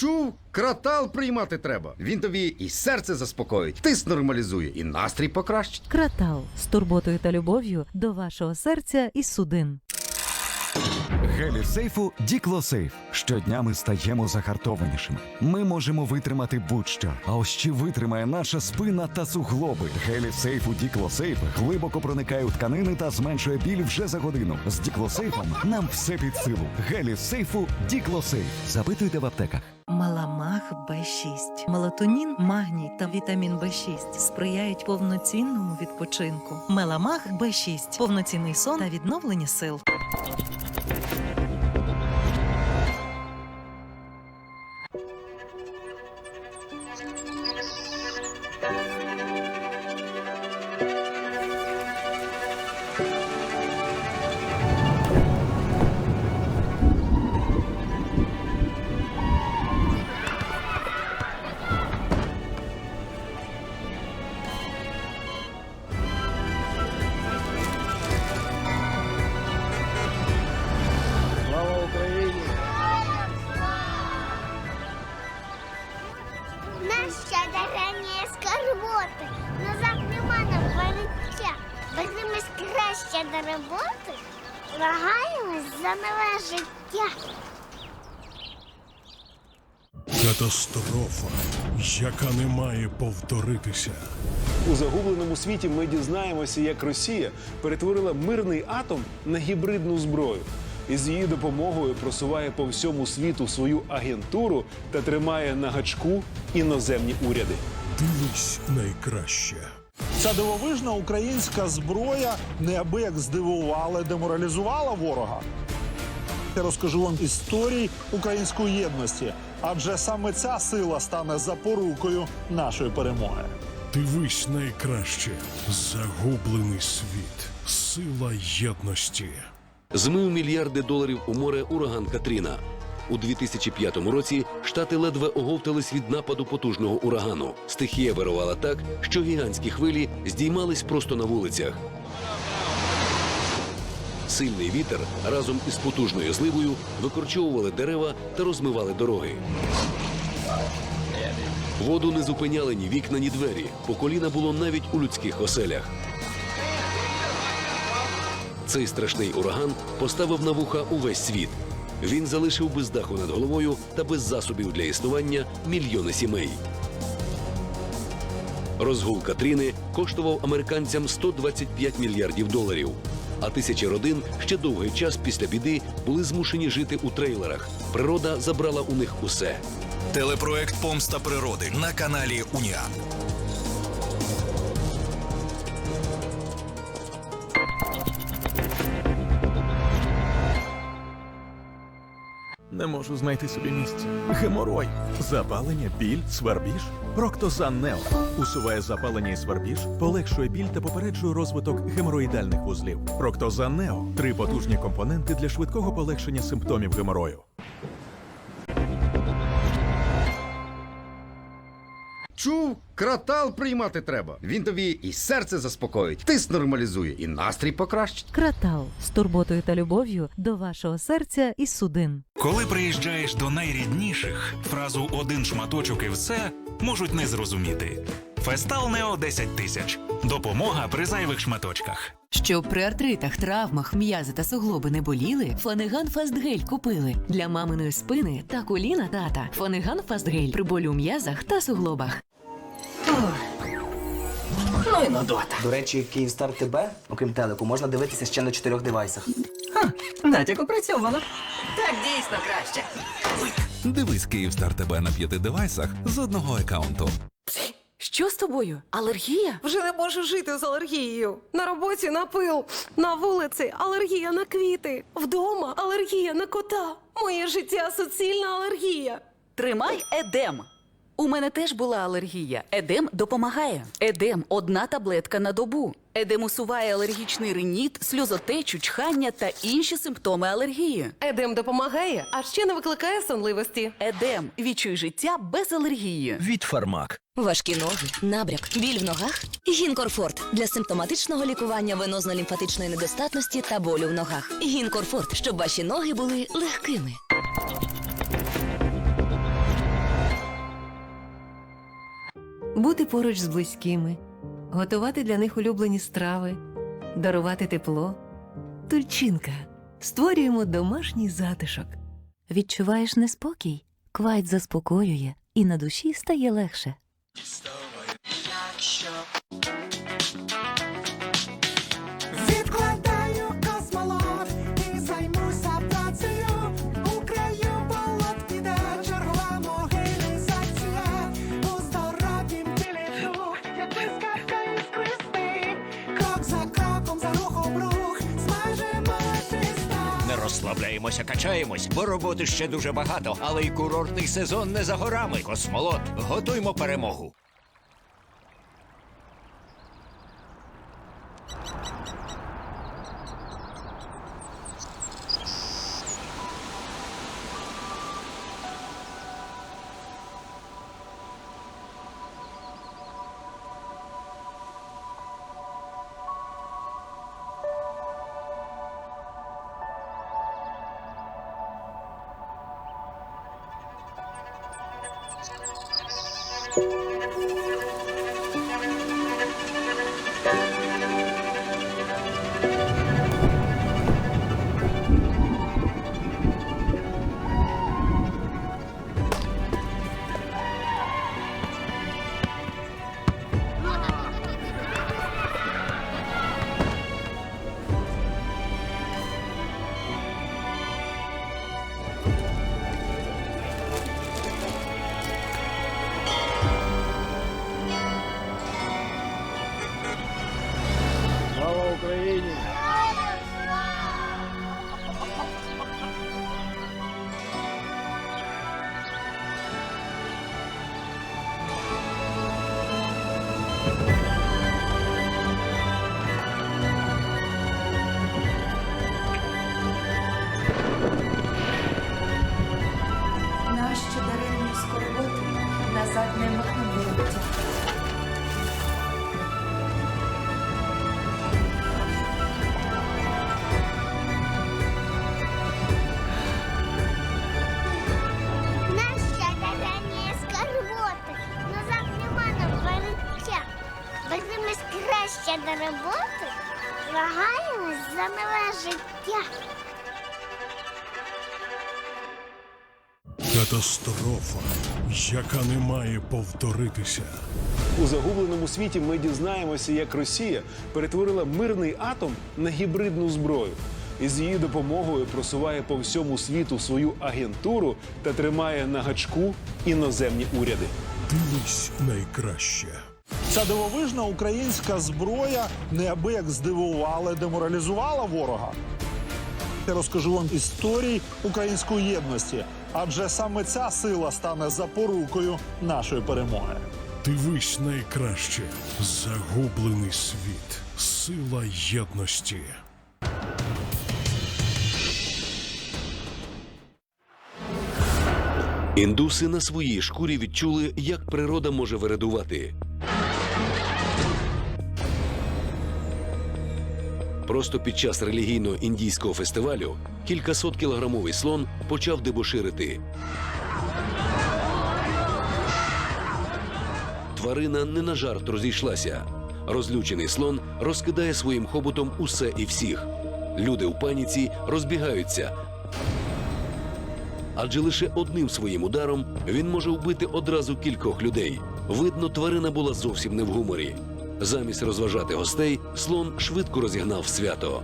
Чув, кратал приймати треба. Він тобі і серце заспокоїть, тиск нормалізує, і настрій покращить. Кратал з турботою та любов'ю до вашого серця і судин. Гелі сейфу Діклосейф. Щодня ми стаємо загартованішими. Ми можемо витримати будь-що. А ось чи витримає наша спина та суглоби? Гелі сейфу Діклосейф глибоко проникає у тканини та зменшує біль вже за годину. З Діклосейфом нам все під силу. Гелі сейфу Діклосейф. Запитуйте в аптеках. Маламах Б6. Мелатонін, магній та вітамін Б6 сприяють повноцінному відпочинку. Меламах Б6 повноцінний сон та відновлення сил. Катастрофа, яка не має повторитися. У загубленому світі ми дізнаємося, як Росія перетворила мирний атом на гібридну зброю. І з її допомогою просуває по всьому світу свою агентуру та тримає на гачку іноземні уряди. Дивись найкраще. Ця дивовижна українська зброя неабияк здивувала і деморалізувала ворога. Я розкажу вам історії української єдності, адже саме ця сила стане запорукою нашої перемоги. Дивись найкраще. Загублений світ. Сила єдності. Змив мільярди доларів у море ураган Катріна. У 2005 році штати ледве оговтались від нападу потужного урагану. Стихія вирувала так, що гігантські хвилі здіймались просто на вулицях. Сильний вітер разом із потужною зливою викорчовували дерева та розмивали дороги. Воду не зупиняли ні вікна, ні двері. По коліна було навіть у людських оселях. Цей страшний ураган поставив на вуха увесь світ. Він залишив без даху над головою та без засобів для існування мільйони сімей. Розгул Катріни коштував американцям 125 мільярдів доларів. А тисячі родин ще довгий час після біди були змушені жити у трейлерах. Природа забрала у них усе. Телепроект Помста природи на каналі Уніан. Не можу знайти собі місця. Геморой, запалення, біль, свербіж. Проктозан Нео усуває запалення і свербіж, полегшує біль та попереджує розвиток геморроїдальних вузлів. Проктозан Нео три потужні компоненти для швидкого полегшення симптомів геморою. Чув, кратал приймати треба. Він тобі і серце заспокоїть, тиск нормалізує, і настрій покращить. Кратал з турботою та любов'ю до вашого серця і судин. Коли приїжджаєш до найрідніших, фразу один шматочок і все можуть не зрозуміти. Фестал Нео 10 тисяч. Допомога при зайвих шматочках. Щоб при артритах, травмах, м'язи та суглоби не боліли, Фанеган Фастгель купили для маминої спини та коліна тата. Фанеган Фастгель при болю у м'язах та суглобах. Ну і До речі, Київстар ТБ, окрім телеку, можна дивитися ще на чотирьох девайсах. Натяк опрацьовано. Так дійсно краще. Дивись Київстар тебе на п'яти девайсах з одного аккаунту. Що з тобою? Алергія? Вже не можу жити з алергією. На роботі на пил, на вулиці алергія на квіти, вдома алергія на кота. Моє життя суцільна алергія. Тримай едем. У мене теж була алергія. Едем допомагає. Едем одна таблетка на добу. Едем усуває алергічний риніт, сльозотечу, чхання та інші симптоми алергії. Едем допомагає, а ще не викликає сонливості. Едем відчуй життя без алергії. Від Фармак. Важкі ноги, набряк, біль в ногах. Гінкорфорт для симптоматичного лікування венозно-лімфатичної недостатності та болю в ногах. Гінкорфорт, щоб ваші ноги були легкими. Бути поруч з близькими, готувати для них улюблені страви, дарувати тепло. Тульчинка. Створюємо домашній затишок. Відчуваєш неспокій? Квайт заспокоює, і на душі стає легше. Розслабляємося, качаємось, бо роботи ще дуже багато, але й курортний сезон не за горами. Космолот, готуймо перемогу. До роботи, змагаємось за нове життя. Катастрофа, яка не має повторитися. У загубленому світі ми дізнаємося, як Росія перетворила мирний атом на гібридну зброю. І з її допомогою просуває по всьому світу свою агентуру та тримає на гачку іноземні уряди. Дивись найкраще. Ця дивовижна українська зброя неабияк здивувала деморалізувала ворога. Я розкажу вам історії української єдності, адже саме ця сила стане запорукою нашої перемоги. Дивись найкраще. Загублений світ. Сила єдності. Індуси на своїй шкурі відчули, як природа може вирадувати. Просто під час релігійного індійського фестивалю кількасот кілограмовий слон почав дебоширити. Тварина не на жарт розійшлася. Розлючений слон розкидає своїм хоботом усе і всіх. Люди в паніці розбігаються, адже лише одним своїм ударом він може вбити одразу кількох людей. Видно, тварина була зовсім не в гуморі. Замість розважати гостей, слон швидко розігнав свято.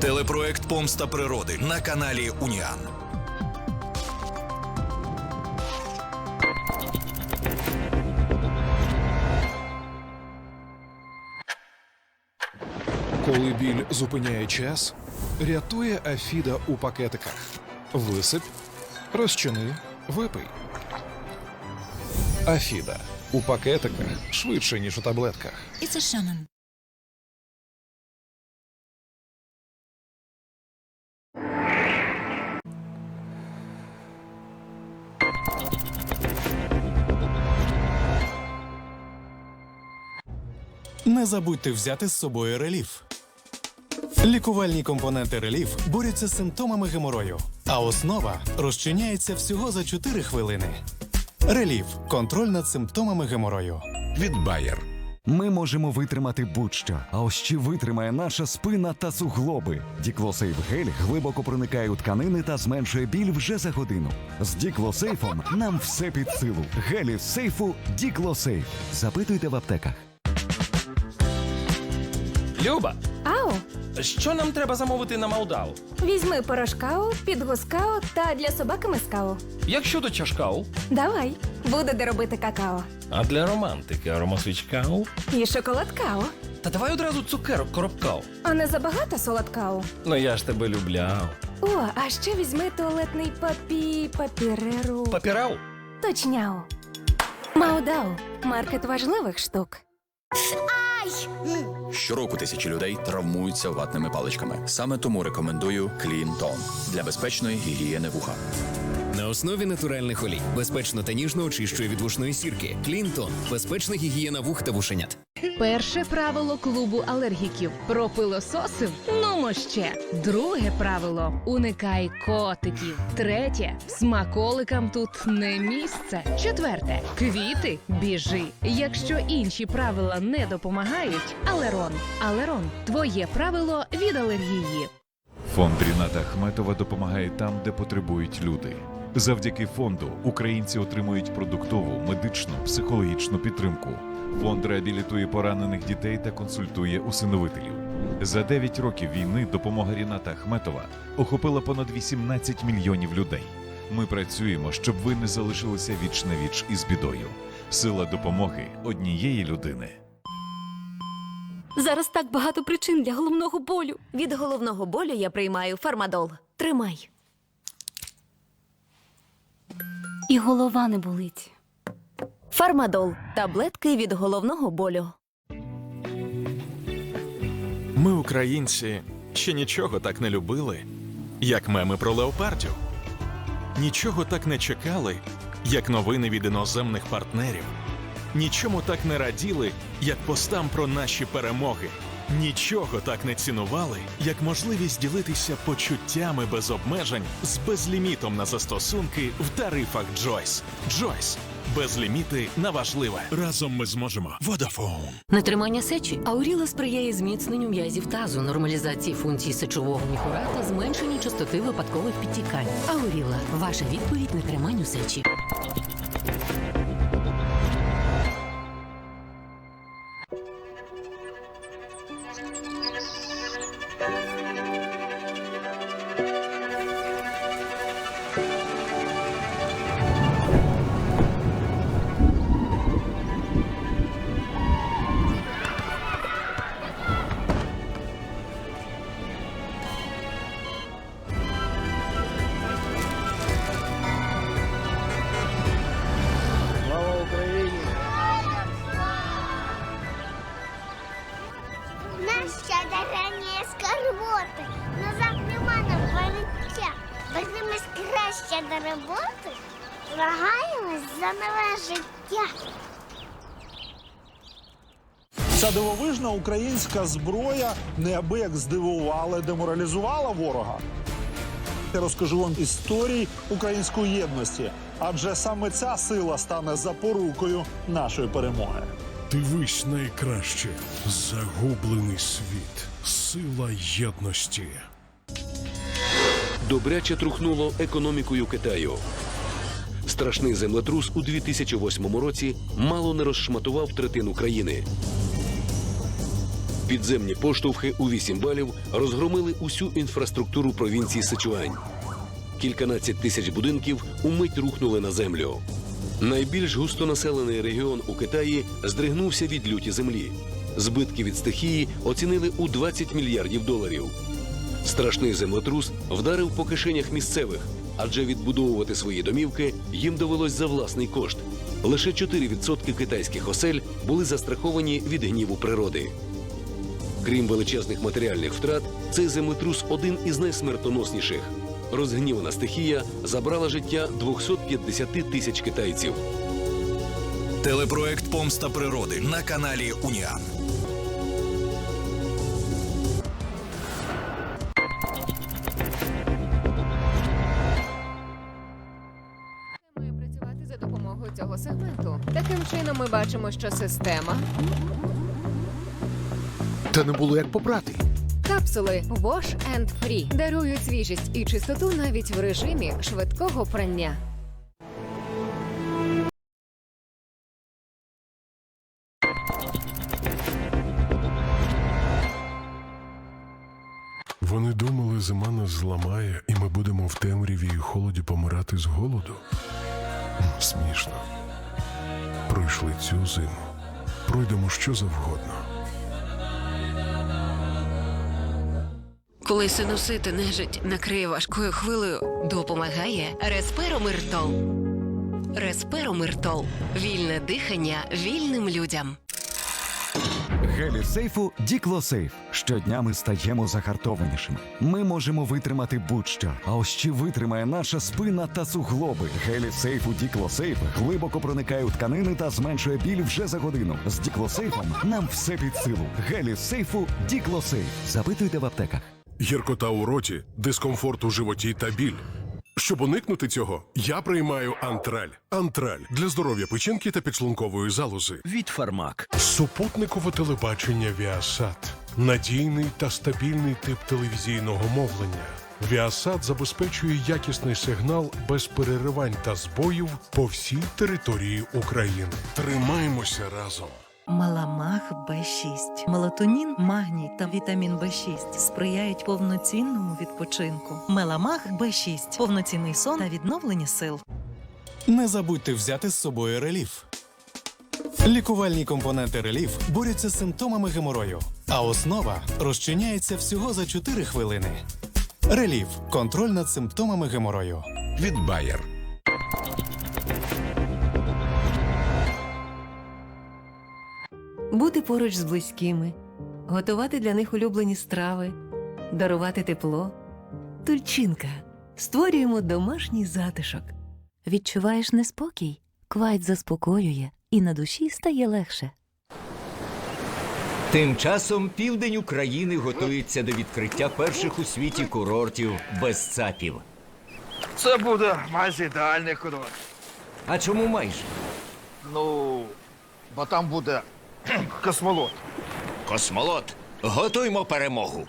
Телепроект Помста природи на каналі Уніан. Коли біль зупиняє час, рятує Афіда у пакетиках. Висип, розчини, випий. Афіда у пакетиках швидше, ніж у таблетках. І це Шанон. Не забудьте взяти з собою реліф. Лікувальні компоненти реліф борються з симптомами геморою, а основа розчиняється всього за 4 хвилини. Реліф контроль над симптомами геморою. Від Bayer. Ми можемо витримати будь-що, а ось чи витримає наша спина та суглоби. Діклосейф гель глибоко проникає у тканини та зменшує біль вже за годину. З Діклосейфом нам все під силу. Гелі з сейфу Діклосейф. Запитуйте в аптеках. Люба, що нам треба замовити на Молдаву? візьми порошкау, підгускау та для собаки мискау. Як щодо чашкау? Давай, буде де робити какао. А для романтики аромасвічкау? І шоколадкао. Та давай одразу цукерок коробкау. А не забагато солодкао. Ну я ж тебе любляв. О, а ще візьми туалетний папі... папіреру. Папірау? Точняу. Маудау. Маркет важливих штук. Щороку тисячі людей травмуються ватними паличками. Саме тому рекомендую Clean Tone для безпечної гігієни вуха. На основі натуральних олій безпечно та ніжно очищує від вушної сірки. Клінтон безпечна гігієна вух та вушенят. Перше правило клубу алергіків про пилососив нумо ще. Друге правило уникай котиків. Третє смаколикам тут не місце. Четверте квіти біжи. Якщо інші правила не допомагають, алерон. Алерон твоє правило від алергії. Фонд Ріната Ахметова допомагає там, де потребують люди. Завдяки фонду українці отримують продуктову, медичну, психологічну підтримку. Фонд реабілітує поранених дітей та консультує усиновителів. За 9 років війни допомога Ріната Ахметова охопила понад 18 мільйонів людей. Ми працюємо, щоб ви не залишилися віч на віч із бідою. Сила допомоги однієї людини. Зараз так багато причин для головного болю. Від головного болю я приймаю фармадол. Тримай. І голова не болить. Фармадол таблетки від головного болю. Ми, українці, ще нічого так не любили, як меми про леопардів. Нічого так не чекали, як новини від іноземних партнерів. Нічому так не раділи, як постам про наші перемоги. Нічого так не цінували, як можливість ділитися почуттями без обмежень з безлімітом на застосунки в тарифах Джойс. Джойс. Безліміти на важливе. Разом ми зможемо. Водафон. Нетримання сечі Ауріла сприяє зміцненню м'язів тазу, нормалізації функцій сечового міхура та зменшенню частоти випадкових підтікань. Ауріла ваша відповідь нетриманню сечі. Дивовижна українська зброя неабияк здивувала, і деморалізувала ворога. Я розкажу вам історії української єдності, адже саме ця сила стане запорукою нашої перемоги. Дивись найкраще. Загублений світ. Сила єдності. Добряче трухнуло економікою Китаю. Страшний землетрус у 2008 році мало не розшматував третину країни. Підземні поштовхи у 8 балів розгромили усю інфраструктуру провінції Сичуань. Кільканадцять тисяч будинків умить рухнули на землю. Найбільш густонаселений регіон у Китаї здригнувся від люті землі. Збитки від стихії оцінили у 20 мільярдів доларів. Страшний землетрус вдарив по кишенях місцевих, адже відбудовувати свої домівки їм довелось за власний кошт. Лише 4% китайських осель були застраховані від гніву природи. Крім величезних матеріальних втрат, цей землетрус один із найсмертоносніших. Розгнівана стихія забрала життя 250 тисяч китайців. Телепроект Помста природи на каналі Уніан. за допомогою цього сегменту. Таким чином, ми бачимо, що система Та не було як попрати. капсули Wash and Free дарують свіжість і чистоту навіть в режимі швидкого прання. Вони думали, зима нас зламає, і ми будемо в темряві і холоді помирати з голоду. Смішно. Пройшли цю зиму. Пройдемо що завгодно. Коли синусити нежить накриє важкою хвилею, допомагає Респиромиртол. Респиромиртол. Вільне дихання вільним людям. Гелі сейфу Діклосейф. Щодня ми стаємо загартованішими. Ми можемо витримати будь-що. А ось чи витримає наша спина та суглоби. Гелі сейфу Діклосейф глибоко проникає у тканини та зменшує біль вже за годину. З Діклосейфом нам все під силу. Гелі сейфу Діклосейф. Запитуйте в аптеках. Гіркота у роті, дискомфорт у животі та біль. Щоб уникнути цього, я приймаю антраль. Антраль для здоров'я печінки та підшлункової залози. Від фармак. Супутникове телебачення Віасат. Надійний та стабільний тип телевізійного мовлення. Віасат забезпечує якісний сигнал без переривань та збоїв по всій території України. Тримаємося разом. Маламах Б6. Мелатонін, магній та вітамін Б6 сприяють повноцінному відпочинку. Меламах Б6 повноцінний сон та відновлення сил. Не забудьте взяти з собою реліф. Лікувальні компоненти реліф борються з симптомами геморою, а основа розчиняється всього за 4 хвилини. Реліф контроль над симптомами геморою. Від Bayer. Бути поруч з близькими, готувати для них улюблені страви, дарувати тепло. Тульчинка. Створюємо домашній затишок. Відчуваєш неспокій? Квайт заспокоює, і на душі стає легше. Тим часом південь України готується до відкриття перших у світі курортів без цапів. Це буде майже ідеальний курорт. А чому майже? Ну, бо там буде космолот. Космолот, готуймо перемогу.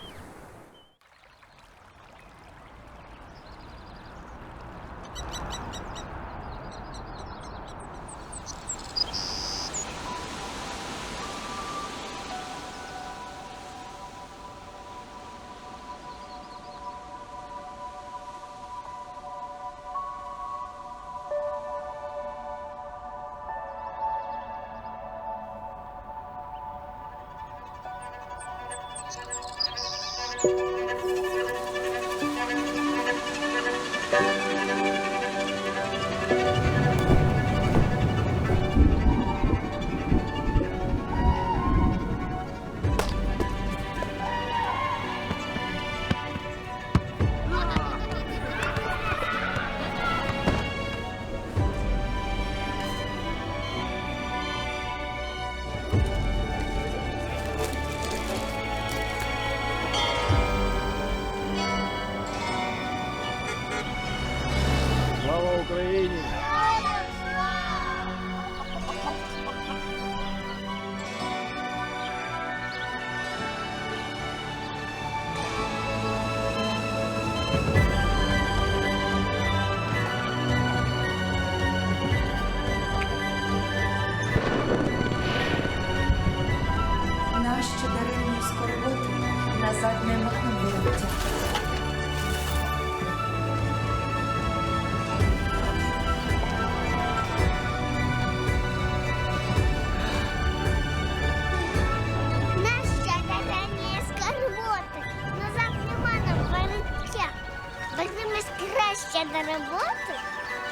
До роботи,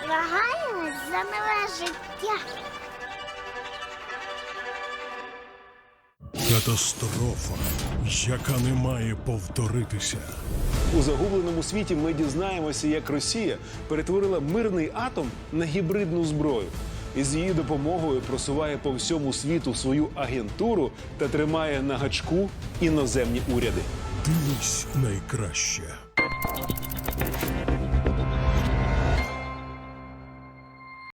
змагаємось за нове життя. Катастрофа, яка не має повторитися. У загубленому світі ми дізнаємося, як Росія перетворила мирний атом на гібридну зброю. І з її допомогою просуває по всьому світу свою агентуру та тримає на гачку іноземні уряди. Дивись найкраще.